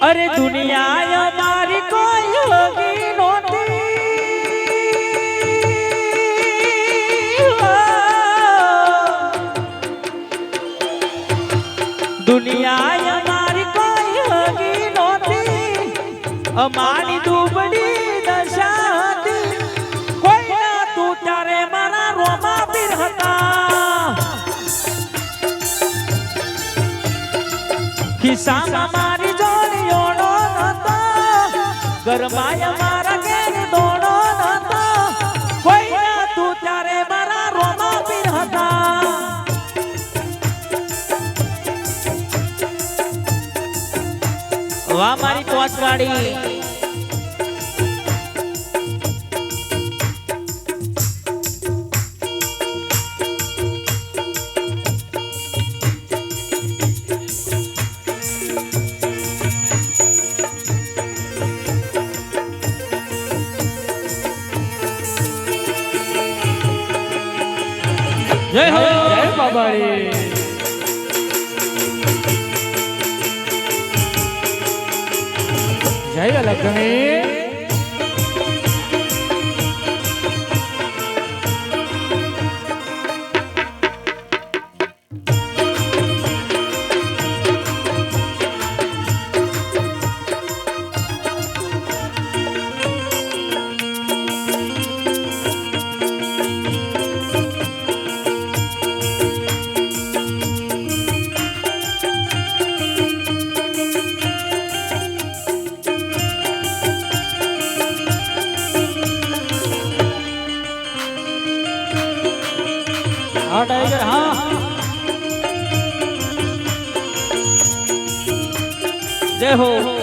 અરે દુનિયા મારી કોઈ યોગી નોતી દુનિયા મારી કોઈ યોગી નોતી અમારી દુબડી દશા હતી કોઈ ના ખિસ્સામાં ઘરમાય મારા ઘેર દોડો નતો કોઈ ના તું ત્યારે મારા રોમા પીર હતા. વાહ, મારી પોચવાડી બાબારી જય લક્ષ્મી હા ટાઈગર હા જય હો.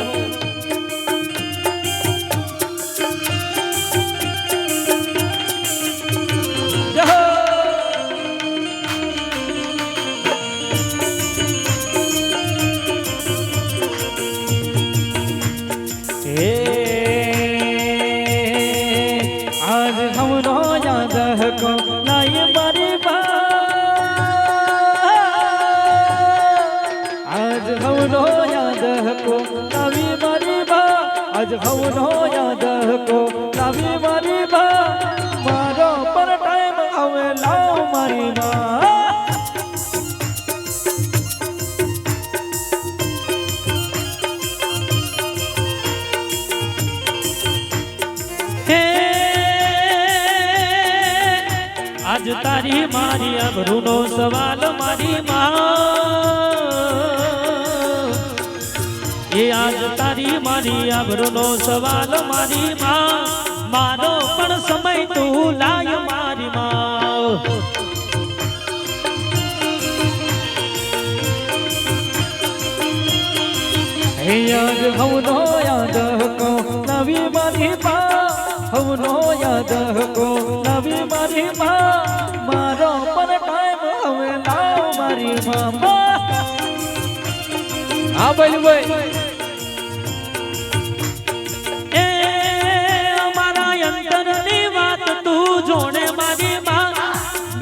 આવનો યાદ કો લાવી મારી બા. મારો પર ટાઈમ આવે લાવ મારી બા. આજ તારી મારી અભરૂનો સવાલ મારી માં. એ આજ મારી અબરૂનો સવાલ મારી માં. મારો પણ સમય તું લાય મારી માં. યાદ હવનો યાદ હકો, નવી મારી માં. હવનો યાદ હકો, નવી મારી માં. મારો પણ ટાઈમ હવે લાવ મારી માં. હા બોલ બોલ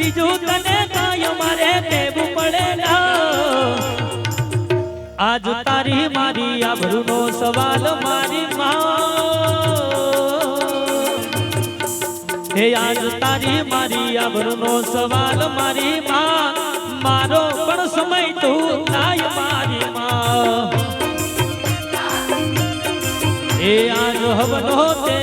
બીજું તને કાંઈ મારે દેવું પડે આજ તારી મારી આબરૂનો સવાલ મારી માં. હે આજ તારી મારી આબરૂનો સવાલ મારી માં. મારો પણ સમય તું થાય મારી માં. એ આજ હવનો તે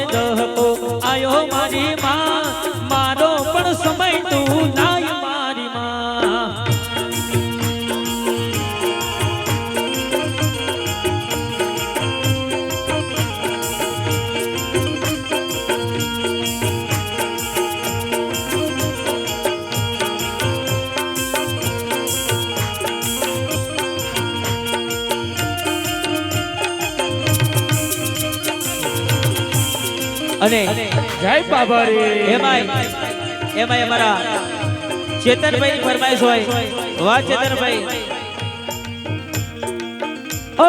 અને જય બાબા રે એમાંય એમાંય અમારા ચેતનભાઈ ફરમાઈશ હોય. વાહ ચેતનભાઈ. ઓ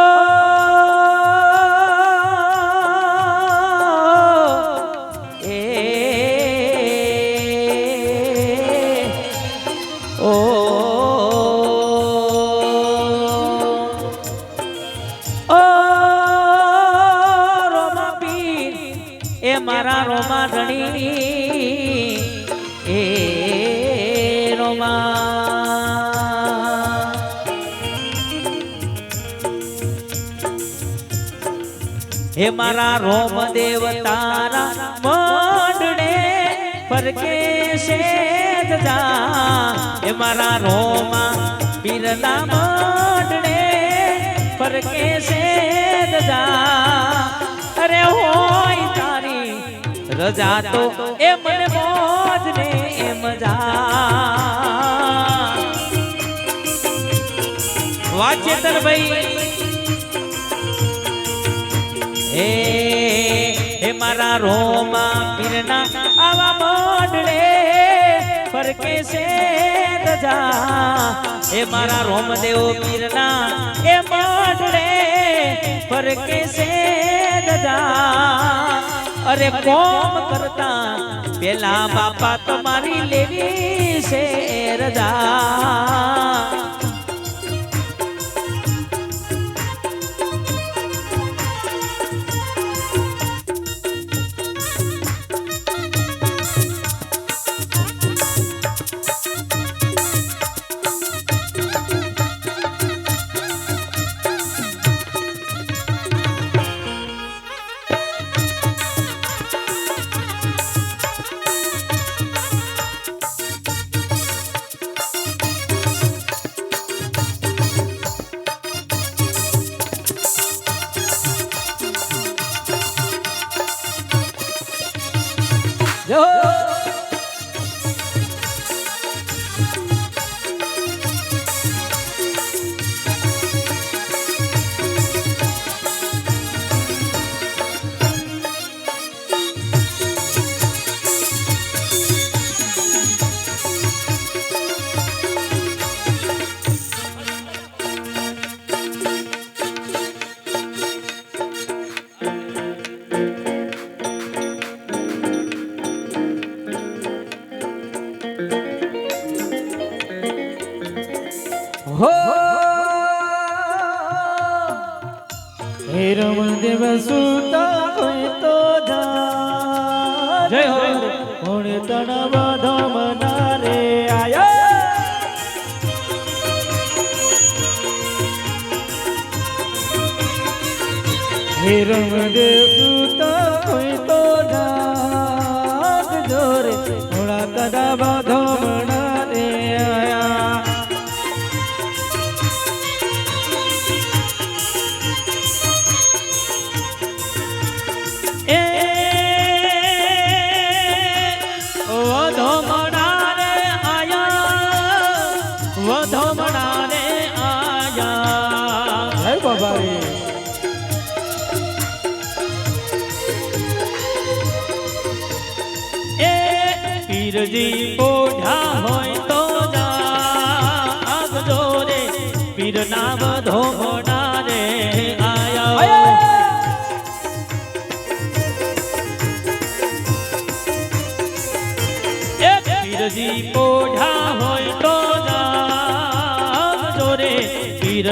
મારા રોમ દેવ તારા મંડળે ફરકે શેદ જા એ મારા રોમા બિરલા મંડળે ફરકે શેદ જા અરે હોય તારી રજા તો એ મને મોજ ને જા વાચેતર ભાઈ હે મારા રોમા પીરના આવા મોડલે ફરકે છે રજા એ મારા રોમદેવ પીરના એ મોડલે ફરકે છે રજા અરે કોમ કરતા પેલા બાપા તમારી લેવી છે રજા. હો! હે રમદેવ સુતા હોય તો જા. જય હો. કોણ તણ બાધો મનારે આયા? હે રમદેવ સુતા પીરજી પોઢા હોય તો જાગજો રે પીર ના વધો રે આયા પીરજી પોઢા હોય તો જાગજો રે પીર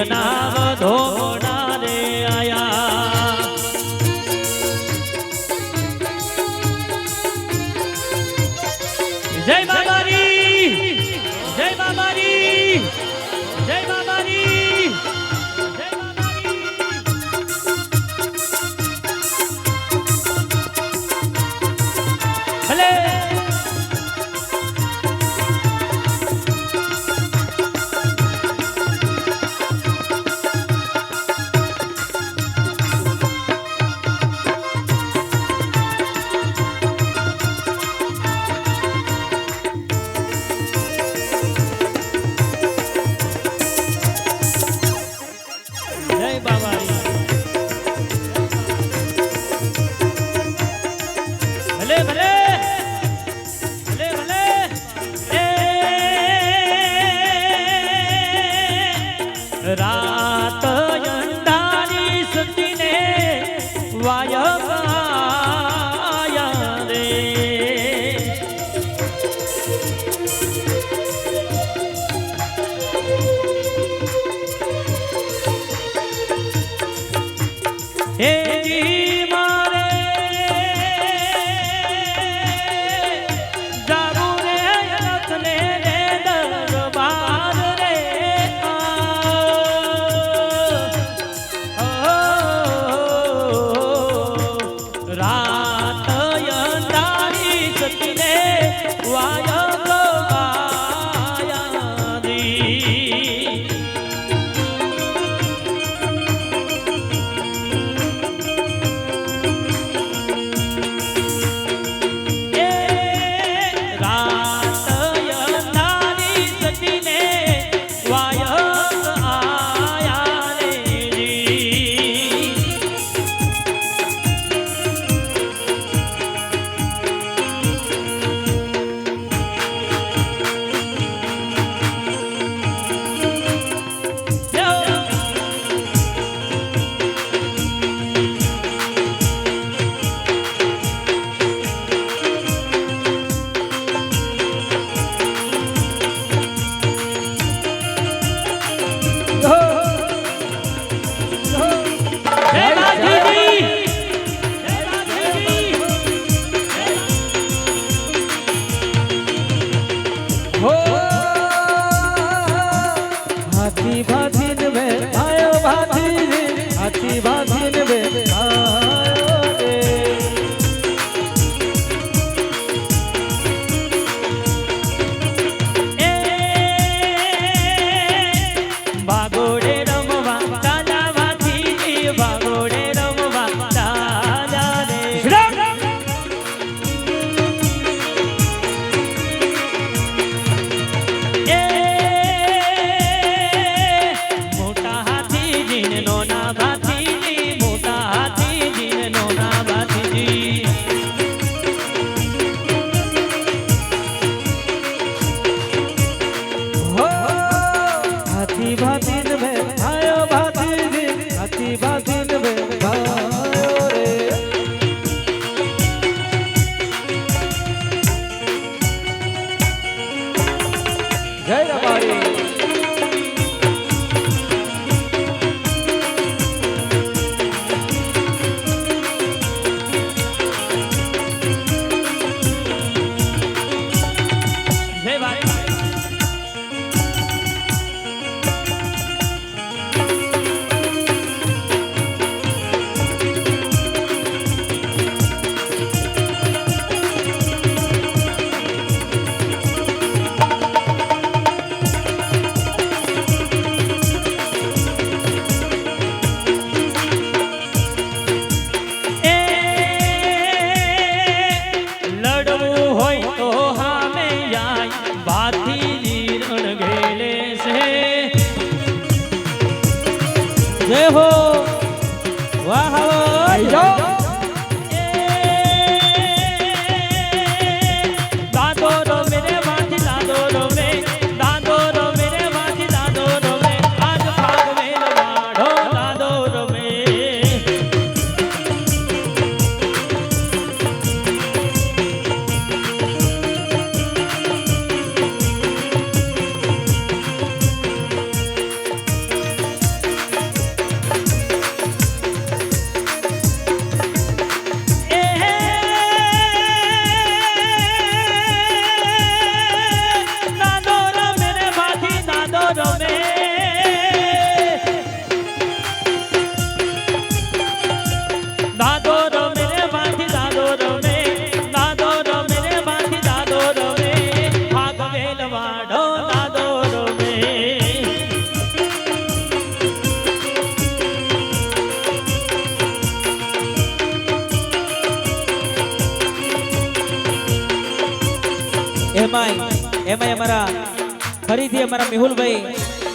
મેહુલભાઈ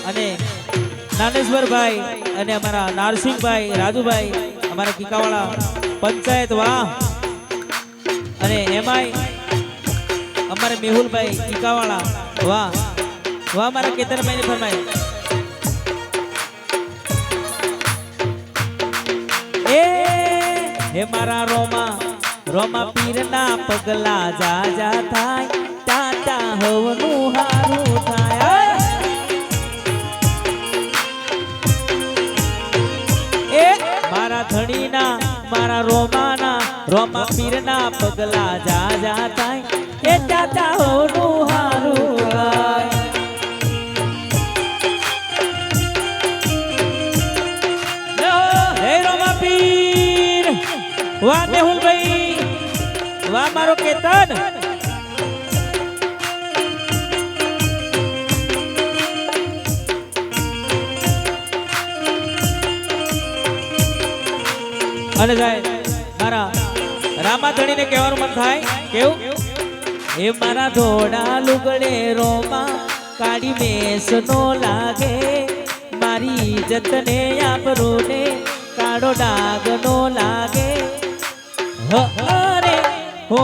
અને નાનેશ્વરભાઈ અને અમારા નારસિંહભાઈ, રાજુભાઈ, અમારા કીકાવાળા પંચાયત વાહ. અને એમાંય અમારે મેહુલભાઈ, કીકાવાળા વાહ. વાહ અમારા કેતનભાઈની ફરમાય. હે મારા રોમા રોમા પીરના પગલા જા જા થાય. ટાટા હવનું હારું રોમા પીરના પગલા જા જા થાય. એ ચાચા હવનું હારું વા પીર વાહ મેહુલભાઈ વાહ મારો કેતન? અને મારા રામાધણીને કહેવાનું મન થાય? કેવું? એ મારા ધોડા લુગડે રોમા કાળી મેસ નો લાગે. મારી ઇજ્જતને આબરૂને કાળો ડાગ નો લાગે હરે હો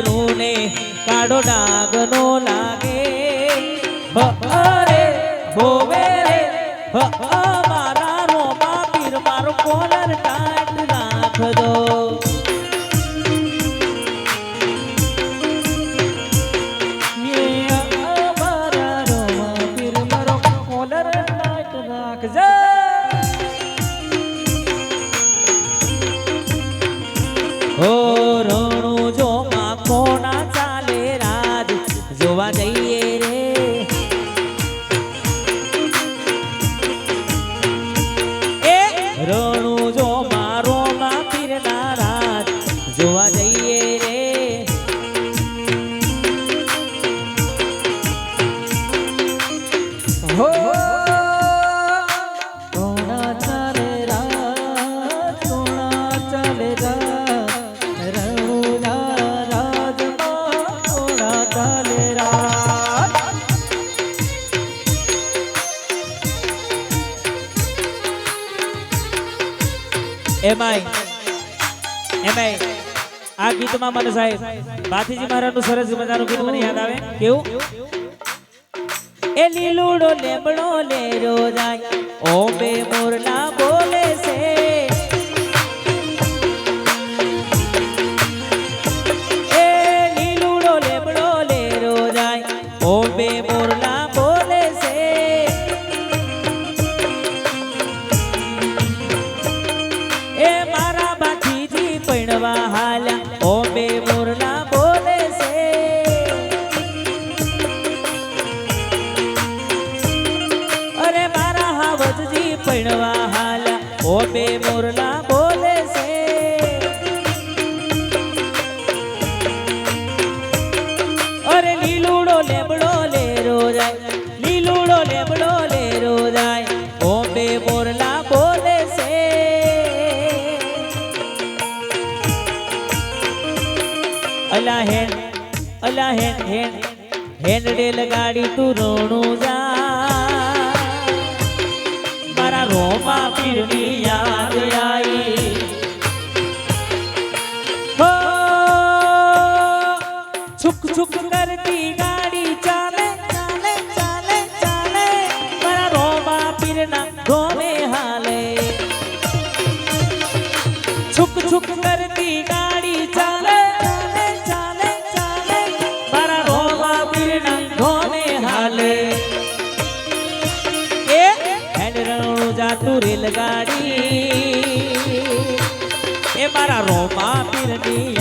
રૂને કાઢો ડાગનો લા ને સાહેબ ભાતીજી મહારાજનું સરસ મજાનું ગીત મને યાદ આવે. કેવું? એ લીલુડો લેબડો લે રોજાય ઓ બે મોરલા બોલે છે. એ લીલુડો લેબડો લે રોજાય ઓ બે રેલગાડી તું રોણું જા. મારા રોમા પીરની યાદ આવી છુક છુક કરતી તારો પીરની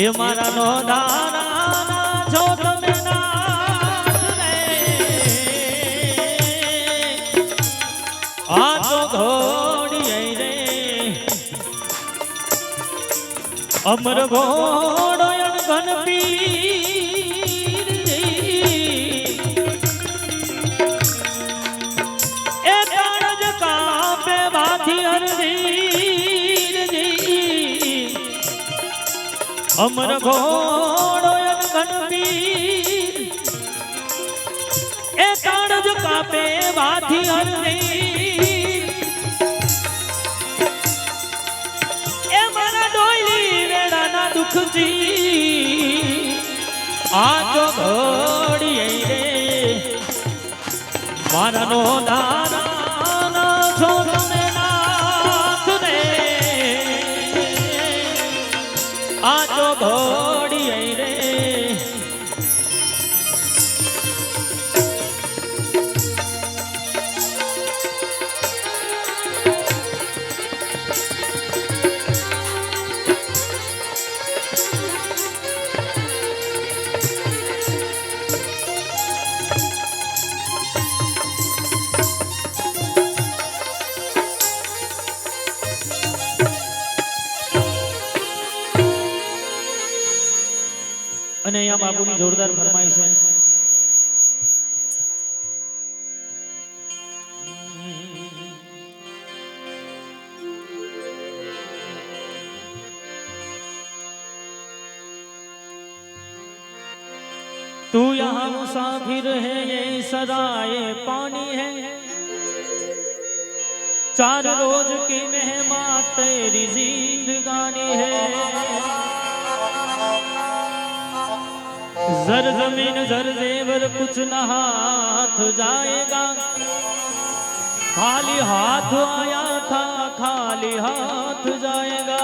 એ મારા નો દાદાના છો તમે આ તો ઘોડી રે. અમર ઘોડો ઘન પીર અમર ઘોડો ઘન પીર એ કાળજ કાપે વાથી હરધીર એ મારા ડોયલી વેડાના દુઃખજી આ તો ઘડીએ રે. મારા નો દાના આ અહીંયા બાપુની જોરદાર ફરમાઈ છે तू यहाँ मुसाफिर है ये सराय पानी है चार रोज की मेहमान तेरी जिंदगानी है जर जमीन जर जेवर कुछ न हाथ जाएगा खाली हाथ आया था खाली हाथ जाएगा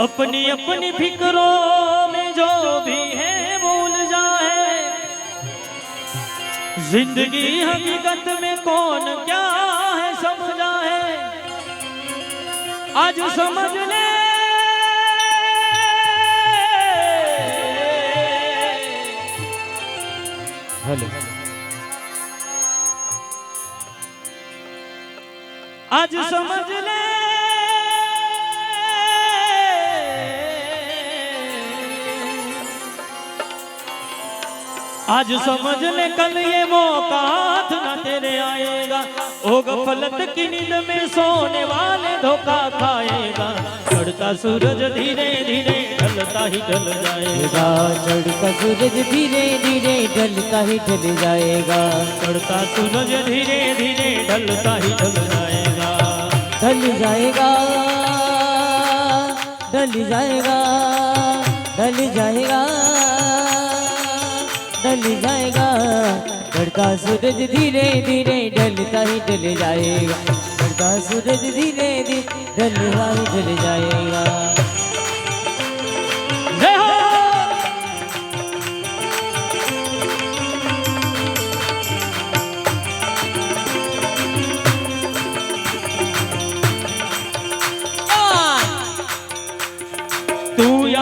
अपनी अपनी फिक्रों में जो भी है भूल जाए जिंदगी हकीकत में कौन क्या है समझा है आज समझ ले आज समझ ले। आज समझ ले कल ये मौका हाथ न तेरे आएगा। ओ गफलत की नींद में सोने वाले धोखा खाएगा। चढ़ता सूरज धीरे धीरे ढलता ही ढल जाएगा चढ़ता सूरज धीरे धीरे ढलता ही ढल जाएगा चढ़ता सूरज धीरे धीरे ढलता ही ढल जाएगा ढल जाएगा ढल जाएगा ढल जाएगा ढल जाएगा चढ़ता सूरज धीरे धीरे ढलता ही ढल जाएगा चढ़ता सूरज धीरे धीरे ढलता ही ढल जाएगा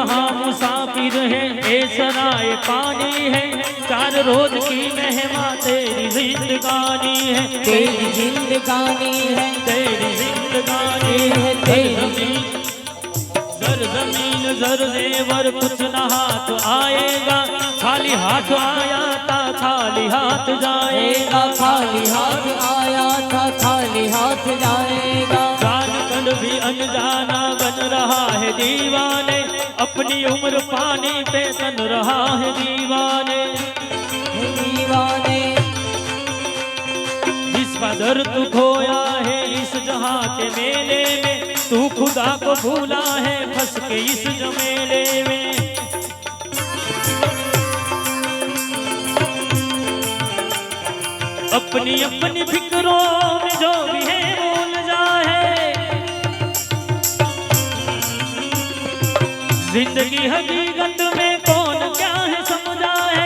तू मुसाफिर है ए सराय पानी है। चार रोज की मेहमा तेरी जिंदगानी है। तेरी जिंदगानी है। तेरी जिंदगानी है। तेरी जर ज़मीन जर जेवर कुछ न हाथ आएगा। खाली हाथ आया था खाली हाथ जाएगा। खाली हाथ आया था खाली हाथ जाएगा। भी अनजाना बन रहा है दीवाने। अपनी उम्र पानी पे तन रहा है दीवाने। दीवाने। अगर तू खोया है इस जहाँ के मेले में तू खुदा को भूला है फंस के इस जमेले में। अपनी अपनी फिक्रों में जो ज़िंदगी हकीकत में कौन क्या है समझा है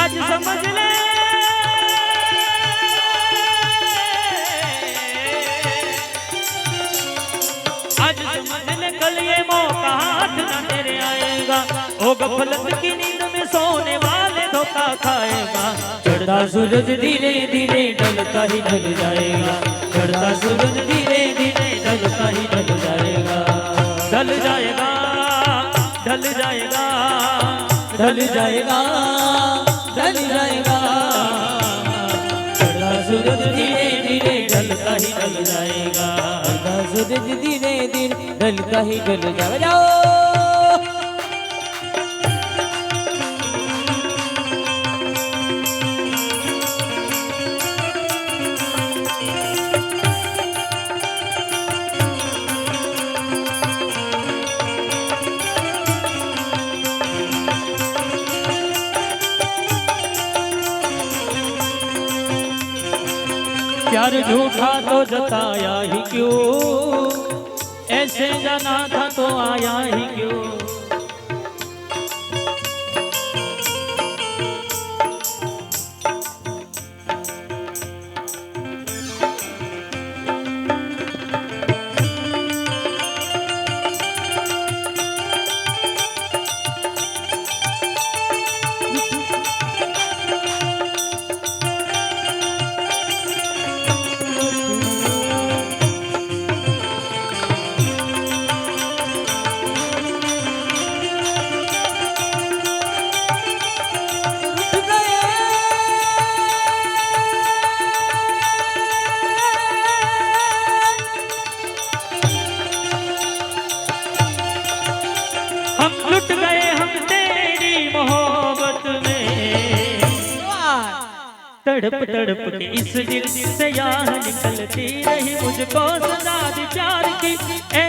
आज समझ ले। आज समझ ले कल ये मौका हाथ न तेरे आएगा। ओ गफलत की नींद में सोने वाले धोखा खाएगा। चढ़ता सूरज धीरे धीरे ढलता ही ढल जाएगा। चढ़ता सूरज धीरे धीरे ढलता ही ढल जाएगा ढल जाएगा ढल जाएगा ढल जाएगा ढल जाएगा चढ़ता सूरज धीरे धीरे ढलता ही ढल जाएगा चढ़ता सूरज धीरे धीरे ढलता ही ढल जाएगा जाओ प्यार झूठा तो जताया ही क्यों ऐसे जाना था तो आया ही क्यों तड़प तड़प के इस दिल से यार निकलती रही मुझको सजा दी प्यार की ऐसा